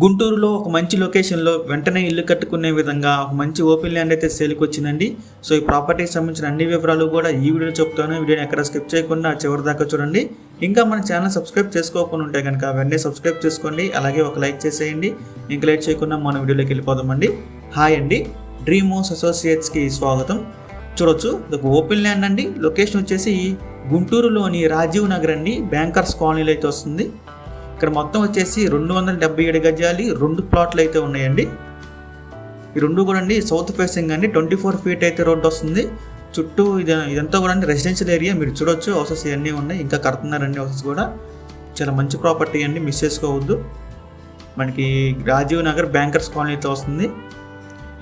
గుంటూరులో ఒక మంచి లొకేషన్లో వెంటనే ఇల్లు కట్టుకునే విధంగా ఒక మంచి ఓపెన్ ల్యాండ్ అయితే సేల్కి వచ్చిందండి. సో ఈ ప్రాపర్టీకి సంబంధించిన అన్ని వివరాలు కూడా ఈ వీడియోలో చెప్తాను. వీడియోని ఎక్కడ స్కిప్ చేయకుండా చివరి దాకా చూడండి. ఇంకా మన ఛానల్ సబ్స్క్రైబ్ చేసుకోకుండా ఉంటే కనుక వెంటనే సబ్స్క్రైబ్ చేసుకోండి. అలాగే ఒక లైక్ చేసేయండి. ఇంకా లైట్ చేయకుండా మన వీడియోలోకి వెళ్ళిపోదామండి. హాయ్ అండి. డ్రీమ్ హౌస్ అసోసియేట్స్కి స్వాగతం. చూడొచ్చు ఇది ఒక ఓపెన్ ల్యాండ్ అండి. లొకేషన్ వచ్చేసి గుంటూరులోని రాజీవ్ నగర్ అండి. బ్యాంకర్స్ కాలనీలో అయితే వస్తుంది. ఇక్కడ మొత్తం వచ్చేసి రెండు వందల డెబ్బై ఏడు గజాలు. రెండు ప్లాట్లు అయితే ఉన్నాయండి. ఈ రెండు కూడా అండి సౌత్ ఫేసింగ్ అండి. ట్వంటీ ఫోర్ ఫీట్ అయితే రోడ్డు వస్తుంది. చుట్టూ ఇది ఇదంతా కూడా అండి రెసిడెన్షియల్ ఏరియా. మీరు చూడొచ్చు హౌసెస్ ఇవన్నీ ఉన్నాయి. ఇంకా కడుతున్నారండి హౌసెస్ కూడా. చాలా మంచి ప్రాపర్టీ అండి. మిస్ చేసుకోవద్దు. మనకి రాజీవ్ నగర్ బ్యాంకర్స్ కాలనీతో వస్తుంది.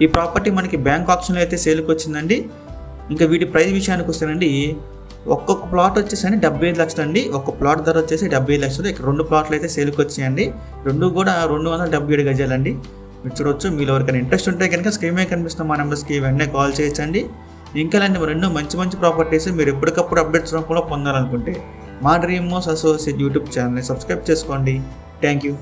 ఈ ప్రాపర్టీ మనకి బ్యాంక్ ఆప్షన్లో అయితే సేల్కి వచ్చిందండి. ఇంకా వీటి ప్రైస్ విషయానికి వస్తేనండి. ఒక్కొక్క ప్లాట్ వచ్చేసి డెబ్బై ఐదు లక్షలు అండి ఒక్క ప్లాట్ ధర వచ్చేసి డెబ్బై ఐదు లక్షలు. ఇక్కడ రెండు ప్లాట్లు అయితే సేల్కి వచ్చాయండి. రెండు కూడా రెండు వందల డెబ్బై ఏడు గజాలండి. మీరు చూడవచ్చు మీరు ఎవరికైనా ఇంట్రెస్ట్ ఉంటే కనుక స్క్రీన్ మీద కనిపిస్తున్న మా నెంబర్స్కి వెంటనే కాల్ చేయొచ్చండి. ఇంకా ఇలాంటి రెండు మంచి మంచి ప్రాపర్టీస్ మీరు ఎప్పటికప్పుడు అప్డేట్స్ రూపంలో పొందాలనుకుంటే మా డ్రీమ్ మోస్ అసోసియేట్ యూట్యూబ్ ఛానల్ని సబ్స్క్రైబ్ చేసుకోండి. Thank you